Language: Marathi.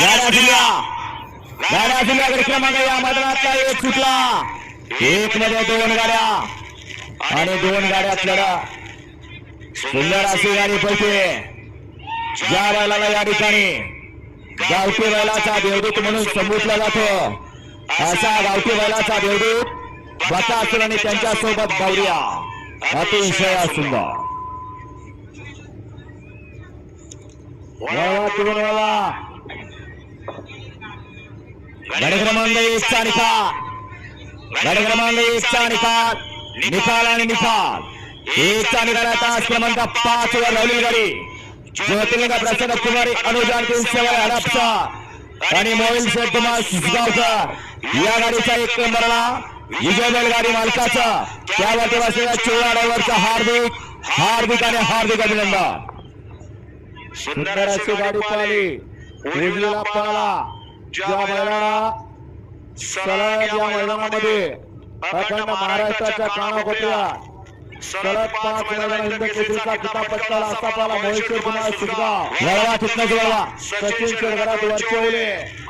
गाड्या जिल्हा. गाड्या जिल्ह्याकडे क्रमांक या मैदानातला एक सुटला. एक मध्ये दोन गाड्या. आणि दोन गाड्यात लढा सुंदर अशी गाडी पळते. ज्या बैलाला या ठिकाणी गावठी बैलाचा देवदूत म्हणून संबोधला जातो. असा गावठी बैलाचा देवदूत बकासूर आणि त्यांच्यासोबत गौरिया अतिशय सुंदर. तिकडून वळवा. गाडी क्रमांक एकचा निकाल गाडी क्रमांक एकचा निकाल निकाल आणि निकाल एकचा निकाल आता क्रमांक पाच वर लावली गाडी ज्योतिर्लिंग प्रसन्न कुमारी अनुदान सेवा हडपचा आणि मोबाईल शेठ कुमार या गाडीचा एक नंबरला विजय बैलगाडी मालकाचा त्यावरती बसलेल्या चोळा ड्रायव्हरचा हार्दिक हार्दिक आणि हार्दिक अभिनंदन सुंदर अशी गाडी पळाला ज्या बैलाला सलग या मैदानामध्ये अखंड महाराष्ट्राच्या कानाकोपऱ्यात सलग पाच मैदान हिंद केसरीचा किताब पटकाला पळाला महेश्वर कुमार सचिन शेरगरात वरचे